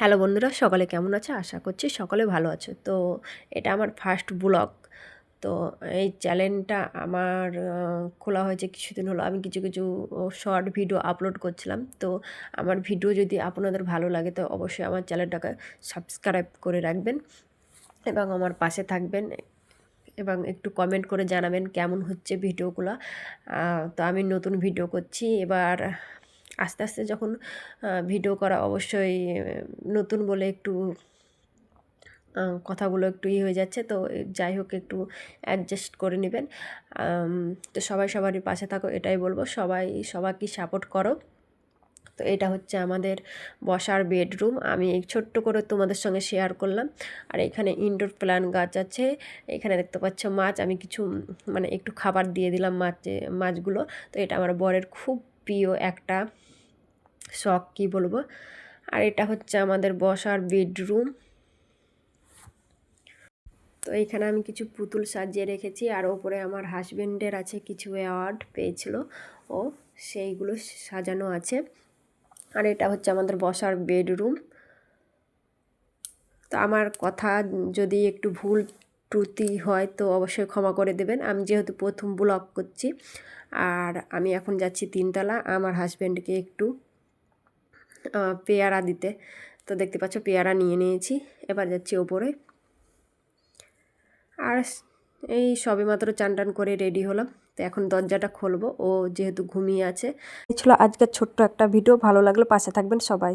Hello বন্ধুরা, সকালে কেমন আছে? আশা করছি সকলে ভালো আছো। তো এটা আমার ফার্স্ট ব্লগ তো এই চ্যানেলটা আমার খোলা হয়েছে কিছুদিন হলো। আমি কিছু কিছু শর্ট ভিডিও আপলোড করছিলাম। তো আমার ভিডিও যদি আপনাদের ভালো লাগে, তো অবশ্যই আমার চ্যানেলটাকে সাবস্ক্রাইব করে রাখবেন এবং আমার পাশে থাকবেন এবং একটু কমেন্ট করে জানাবেন কেমন হচ্ছে ভিডিওগুলো তো আমি নতুন ভিডিও করছি। এবার আস্তে আস্তে যখন ভিডিও করা অবশ্যই নতুন বলে একটু কথাগুলো একটু ই হয়ে যাচ্ছে। তো যাই হোক একটু অ্যাডজাস্ট করে নেবেন। তো সবাই সবারই পাশে থাকো, এটাই বলব। সবাই, সবাইকে সাপোর্ট করো। তো এটা হচ্ছে আমাদের বসার বেডরুম আমি এই ছোট্ট করে তোমাদের সঙ্গে শেয়ার করলাম। আর এখানে ইনডোর প্ল্যান্ট গাছ আছে। এখানে দেখতে পাচ্ছ মাছ। আমি কিছু মানে একটু খাবার দিয়ে দিলাম মাছে মাছগুলো। তো এটা আমার বরের খুব প্রিয় একটা শখ, কী বলব? আর এটা হচ্ছে আমাদের বসার বেডরুম। তো এখানে আমি কিছু পুতুল সাজিয়ে রেখেছি, আর ওপরে আমার হাজবেন্ডের আছে কিছু অ্যাওয়ার্ড পেয়েছিল। ও সেইগুলো সাজানো আছে। আর এটা হচ্ছে আমাদের বসার বেডরুম। তো আমার কথা যদি একটু ভুল ত্রুটি হয় তো অবশ্যই ক্ষমা করে দেবেন। আমি যেহেতু প্রথম ব্লগ করছি, আর আমি এখন যাচ্ছি তিনতলা, আমার হাজব্যান্ডকে একটু পেয়ারা দিতে। তো দেখতে পাচ্ছ, পেয়ারা নিয়ে নিয়েছি, এবার যাচ্ছি ওপরে। আর এই সবেমাত্র চান টান করে রেডি হলাম। তো এখন দরজাটা খুলবো, ও যেহেতু ঘুমিয়ে আছে। ছিল আজকের ছোট্ট একটা ভিডিও, ভালো লাগলে পাশে থাকবেন সবাই।